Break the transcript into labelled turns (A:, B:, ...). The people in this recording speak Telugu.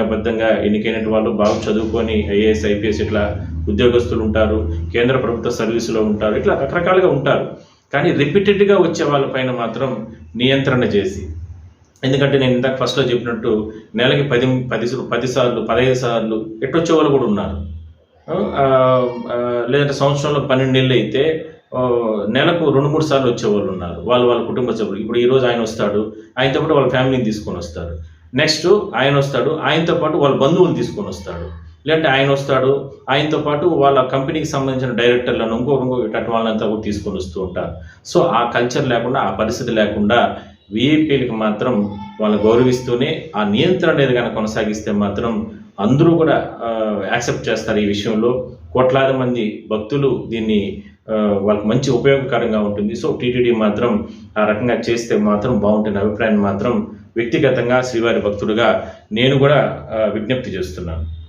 A: ప్రతిజ్ఞాబద్ధంగా ఎన్నికైనటువంటి వాళ్ళు బాగా చదువుకొని ఐఏఎస్ ఐపీఎస్ ఇట్లా ఉద్యోగస్తులు ఉంటారు కేంద్ర ప్రభుత్వ సర్వీసులో ఉంటారు ఇట్లా రకరకాలుగా ఉంటారు. కానీ రిపీటెడ్గా వచ్చే వాళ్ళపైన మాత్రం నియంత్రణ చేసి ఎందుకంటే నేను ఇందాక ఫస్ట్లో చెప్పినట్టు నెలకి పది పది పది సార్లు పదహైదు సార్లు ఎట్టొచ్చే వాళ్ళు కూడా ఉన్నారు. లేదంటే సంవత్సరంలో పన్నెండు నెలలు అయితే నెలకు రెండు మూడు సార్లు వచ్చేవాళ్ళు ఉన్నారు. వాళ్ళు వాళ్ళ కుటుంబ సభ్యులు. ఇప్పుడు ఈరోజు ఆయన వస్తాడు ఆయనతో పాటు వాళ్ళ ఫ్యామిలీని తీసుకొని వస్తారు. నెక్స్ట్ ఆయన వస్తాడు ఆయనతో పాటు వాళ్ళ బంధువులు తీసుకొని వస్తాడు. లేదంటే ఆయన వస్తాడు ఆయనతో పాటు వాళ్ళ కంపెనీకి సంబంధించిన డైరెక్టర్లను ఇంకో ఇంకో ఇటు వాళ్ళంతా కూడా తీసుకొని వస్తూ ఉంటారు. సో ఆ కల్చర్ లేకుండా ఆ పరిస్థితి లేకుండా విఐపీలకు మాత్రం వాళ్ళని గౌరవిస్తూనే ఆ నియంత్రణ అనేది కనుక కొనసాగిస్తే మాత్రం అందరూ కూడా యాక్సెప్ట్ చేస్తారు ఈ విషయంలో. కోట్లాది మంది భక్తులు దీన్ని వాళ్ళకి మంచి ఉపయోగకరంగా ఉంటుంది. సో టీటీడీ మాత్రం ఆ రకంగా చేస్తే మాత్రం బాగుంటుంది అభిప్రాయాన్ని మాత్రం వ్యక్తిగతంగా శ్రీవారి భక్తుడుగా నేను కూడా విజ్ఞప్తి చేస్తున్నాను.